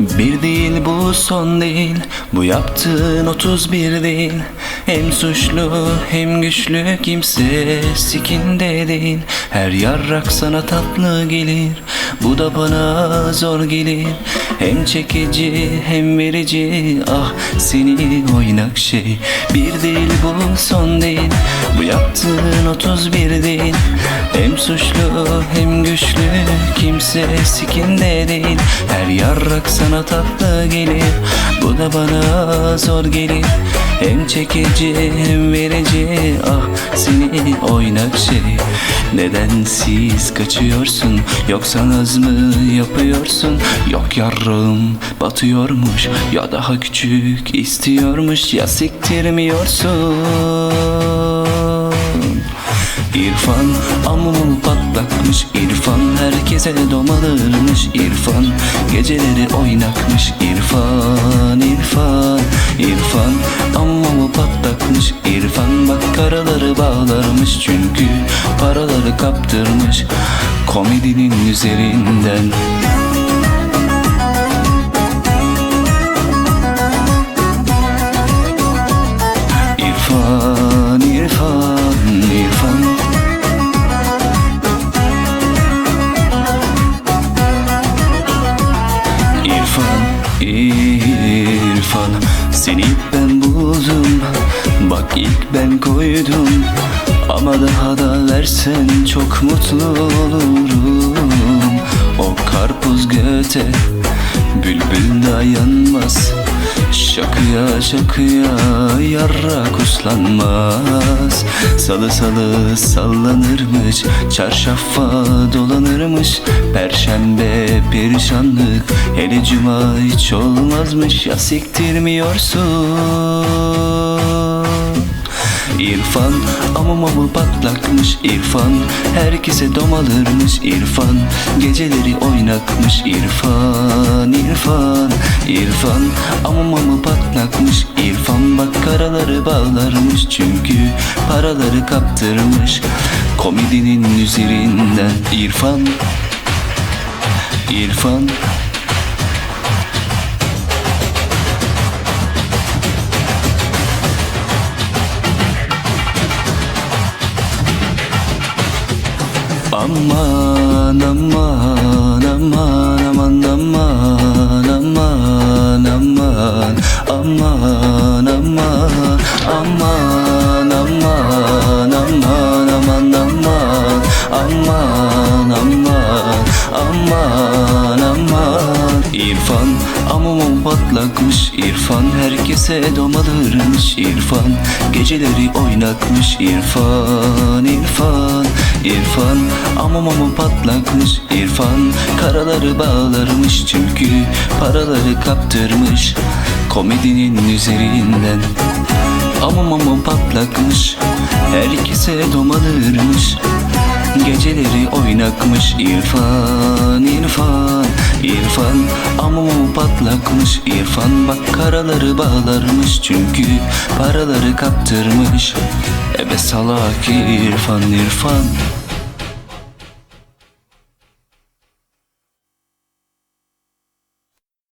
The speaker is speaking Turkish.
Bir değil bu son değil. Bu yaptığın 31 değil. Hem suçlu hem güçlü kimse sikinde değil. Her yarrak sana tatlı gelir. Bu da bana zor gelir Hem çekici hem verici Ah seni oynak şey. Bir değil bu son değil Bu yaptığın 31 değil. Hem suçlu hem güçlü Kimse sikinde değil. Her yarrak sana tatlı gelir Bu da bana zor gelir Hem çekici hem verici Ah seni oynak şey. Nedensiz kaçıyorsun? Yoksa naz mı yapıyorsun? Yok yarrağım batıyormuş Ya daha küçük istiyormuş Ya siktirmiyorsun. İrfan amumu patlakmış İrfan herkese domalırmış İrfan geceleri oynakmış İrfan İrfan İrfan patlakmış İrfan bak karaları bağlarmış Çünkü paraları kaptırmış Komedinin üzerinden. İrfan, İrfan, İrfan. İrfan, İrfan Seni ben buldum Bak ilk ben koydum Ama daha da versen çok mutlu olurum. O karpuz göte Bülbül dayanmaz Şakıya şakıya yarrak uslanmaz Salı salı sallanırmış Çarşafa dolanırmış. Perşembe perişanlık Hele cuma hiç olmazmış. Ya siktirmiyorsun İrfan. Amam amı patlakmış İrfan. Herkese domalırmış İrfan. Geceleri oynakmış İrfan İrfan İrfan. Amam amı patlakmış İrfan. Bak karaları bağlarmış Çünkü paraları kaptırmış Komedinin üzerinden. İrfan İrfan Aman patlakmış İrfan. Herkese domalırmış İrfan. Geceleri oynakmış İrfan İrfan İrfan. Amamamı patlakmış İrfan. Karaları bağlarmış Çünkü paraları kaptırmış Komedinin üzerinden. Amamamı patlakmış Herkese domalırmış Geceleri oynakmış İrfan, İrfan, İrfan Amamı patlakmış. İrfan Bak karaları bağlarmış. Çünkü paraları kaptırmış. Ebe salak İrfan, İrfan